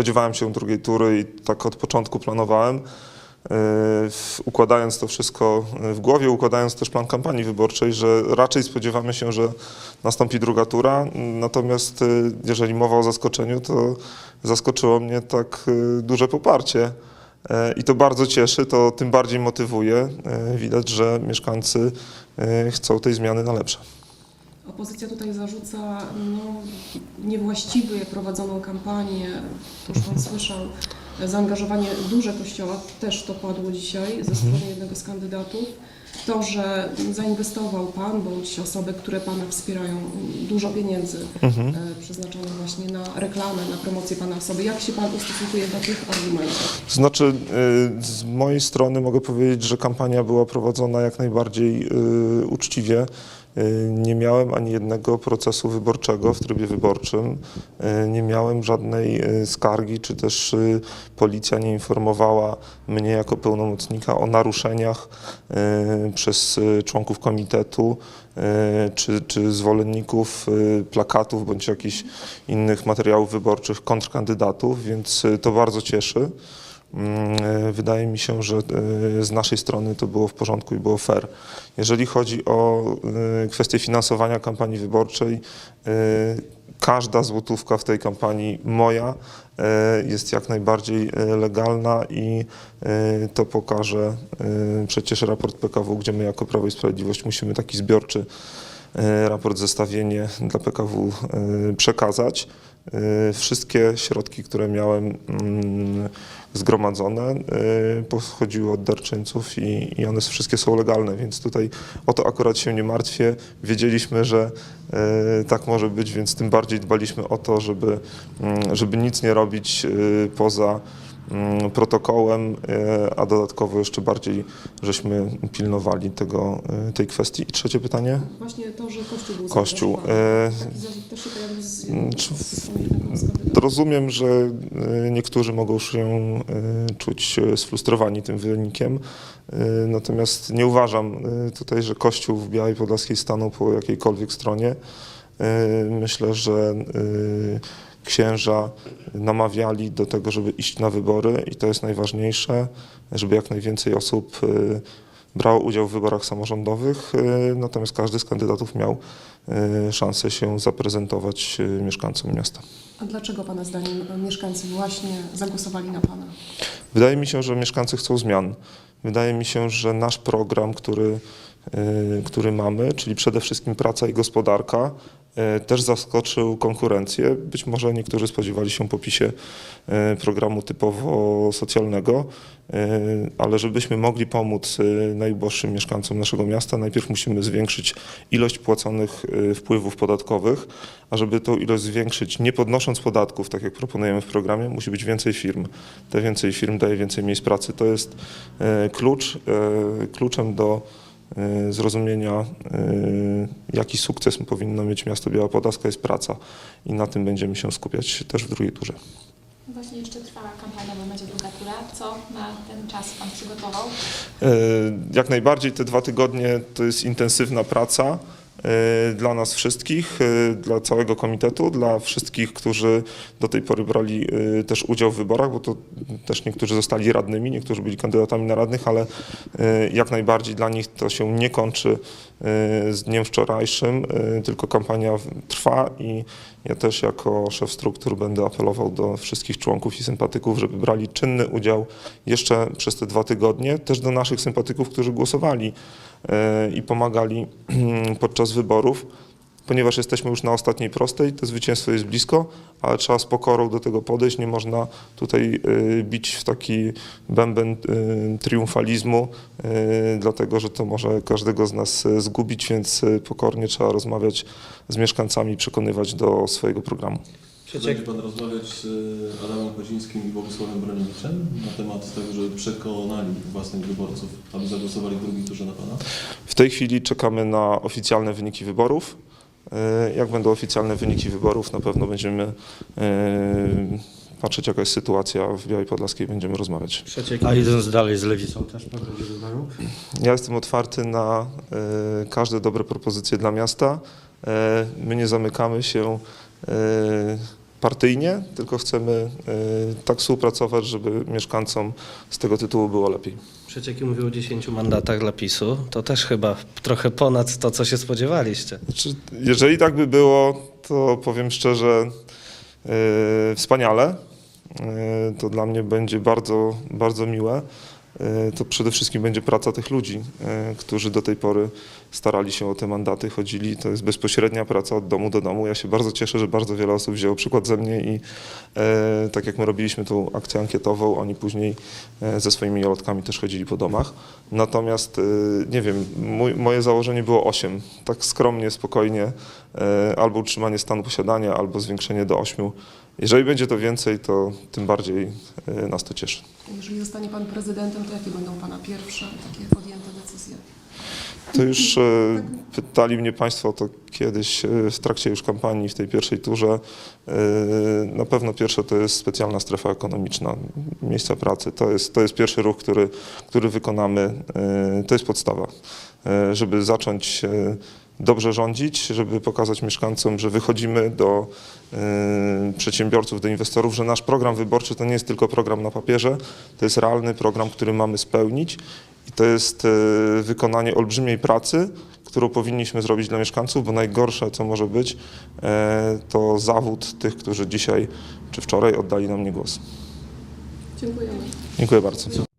spodziewałem się drugiej tury i tak od początku planowałem. e, Układając to wszystko w głowie, układając też plan kampanii wyborczej, że raczej spodziewamy się, że nastąpi druga tura. Natomiast e, jeżeli mowa o zaskoczeniu, to zaskoczyło mnie tak e, duże poparcie. E, I to bardzo cieszy, to tym bardziej motywuje. E, Widać, że mieszkańcy e, chcą tej zmiany na lepsze. Opozycja tutaj zarzuca no, niewłaściwie prowadzoną kampanię, to już Pan słyszał, zaangażowanie duże Kościoła, też to padło dzisiaj ze strony jednego z kandydatów. To, że zainwestował Pan bądź osoby, które Pana wspierają, dużo pieniędzy Mhm. e, przeznaczonych właśnie na reklamę, na promocję Pana osoby. Jak się Pan ustosunkuje do tych argumentów? Znaczy, y, z mojej strony mogę powiedzieć, że kampania była prowadzona jak najbardziej y, uczciwie. Y, Nie miałem ani jednego procesu wyborczego w trybie wyborczym. Y, Nie miałem żadnej y, skargi, czy też policja nie informowała mnie jako pełnomocnika o naruszeniach przez członków komitetu czy, czy zwolenników plakatów bądź jakichś innych materiałów wyborczych kontrkandydatów, więc to bardzo cieszy. Mm, e, Wydaje mi się, że e, z naszej strony to było w porządku i było fair. Jeżeli chodzi o e, kwestię finansowania kampanii wyborczej, każda złotówka w tej kampanii moja jest jak najbardziej legalna i to pokaże przecież raport PKW, gdzie my jako Prawo i Sprawiedliwość musimy taki zbiorczy raport zestawienie dla PKW e, przekazać. E, Wszystkie środki, które miałem mm, zgromadzone, e, pochodziły od darczyńców i, i one wszystkie są legalne, więc tutaj o to akurat się nie martwię. Wiedzieliśmy, że e, tak może być, więc tym bardziej dbaliśmy o to, żeby, mm, żeby nic nie robić e, poza protokołem, e, a dodatkowo jeszcze bardziej żeśmy pilnowali tego, e, tej kwestii. I trzecie pytanie? Właśnie to, że Kościół był Kościół. E, Mm. Rozumiem, że e, niektórzy mogą się e, czuć e, sfrustrowani tym wynikiem, e, natomiast nie uważam e, tutaj, że Kościół w Białej Podlaskiej stanął po jakiejkolwiek stronie. E, Myślę, że e, księża namawiali do tego, żeby iść na wybory i to jest najważniejsze, żeby jak najwięcej osób e, brało udział w wyborach samorządowych, e, natomiast każdy z kandydatów miał e, szansę się zaprezentować mieszkańcom miasta. A dlaczego Pana zdaniem mieszkańcy właśnie zagłosowali na Pana? Wydaje mi się, że mieszkańcy chcą zmian. Wydaje mi się, że nasz program, który, y, który mamy, czyli przede wszystkim praca i gospodarka, y, też zaskoczył konkurencję. Być może niektórzy spodziewali się popisie y, programu typowo socjalnego, y, ale żebyśmy mogli pomóc najuboższym mieszkańcom naszego miasta, najpierw musimy zwiększyć ilość płaconych wpływów podatkowych, a żeby tą ilość zwiększyć, nie podnosząc podatków, tak jak proponujemy w programie, musi być więcej firm. Te więcej firm daje więcej miejsc pracy. To jest e, klucz, e, kluczem do e, zrozumienia, e, jaki sukces powinno mieć miasto Biała Podlaska, jest praca. I na tym będziemy się skupiać też w drugiej turze. Właśnie jeszcze trwa kampania, bo będzie druga tura. Co na ten czas Pan przygotował? E, Jak najbardziej te dwa tygodnie to jest intensywna praca dla nas wszystkich, e, dla całego komitetu, dla wszystkich, którzy do tej pory brali e, też udział w wyborach, bo to też niektórzy zostali radnymi, niektórzy byli kandydatami na radnych, ale jak najbardziej dla nich to się nie kończy z dniem wczorajszym, tylko kampania trwa i ja też jako szef struktur będę apelował do wszystkich członków i sympatyków, żeby brali czynny udział jeszcze przez te dwa tygodnie, też do naszych sympatyków, którzy głosowali i pomagali podczas wyborów, ponieważ jesteśmy już na ostatniej prostej, to zwycięstwo jest blisko, ale trzeba z pokorą do tego podejść, nie można tutaj e, bić w taki bęben e, triumfalizmu, e, dlatego że to może każdego z nas zgubić, więc pokornie trzeba rozmawiać z mieszkańcami, przekonywać do swojego programu. Będzie Pan rozmawiać z Adamem Chodzińskim i Bogusławem Broniewicem na temat tego, żeby przekonali własnych wyborców, aby zagłosowali w drugiej turze na Pana? W tej chwili czekamy na oficjalne wyniki wyborów. E, Jak będą oficjalne wyniki wyborów, na pewno będziemy e, patrzeć, jaka jest sytuacja w Białej Podlaskiej, będziemy rozmawiać. A idąc dalej z lewicą też pan będzie rozmawiał? Ja jestem otwarty na e, każde dobre propozycje dla miasta. My nie zamykamy się partyjnie, tylko chcemy tak współpracować, żeby mieszkańcom z tego tytułu było lepiej. Przecieki mówił o 10 mandatach dla PiSu. To też chyba trochę ponad to, co się spodziewaliście. Znaczy, jeżeli tak by było, to powiem szczerze, yy, wspaniale. Yy, to dla mnie będzie bardzo, bardzo miłe. Yy, to przede wszystkim będzie praca tych ludzi, yy, którzy do tej pory starali się o te mandaty, chodzili. To jest bezpośrednia praca od domu do domu. Ja się bardzo cieszę, że bardzo wiele osób wzięło przykład ze mnie i e, tak jak my robiliśmy tą akcję ankietową, oni później e, ze swoimi lotkami też chodzili po domach. Natomiast, e, nie wiem, mój, moje założenie było 8. Tak skromnie, spokojnie, e, albo utrzymanie stanu posiadania, albo zwiększenie do 8. Jeżeli będzie to więcej, to tym bardziej e, nas to cieszy. Jeżeli zostanie Pan prezydentem, to jakie będą Pana pierwsze takie podjęte decyzje? To już e, pytali mnie Państwo o to kiedyś e, w trakcie już kampanii w tej pierwszej turze. E, Na pewno pierwsze to jest specjalna strefa ekonomiczna, miejsca pracy. To jest, to jest pierwszy ruch, który, który wykonamy. E, To jest podstawa, e, żeby zacząć e, dobrze rządzić, żeby pokazać mieszkańcom, że wychodzimy do e, przedsiębiorców, do inwestorów, że nasz program wyborczy to nie jest tylko program na papierze, to jest realny program, który mamy spełnić i to jest e, wykonanie olbrzymiej pracy, którą powinniśmy zrobić dla mieszkańców, bo najgorsze, co może być, e, to zawód tych, którzy dzisiaj czy wczoraj oddali nam nie głos. Dziękujemy. Dziękuję bardzo.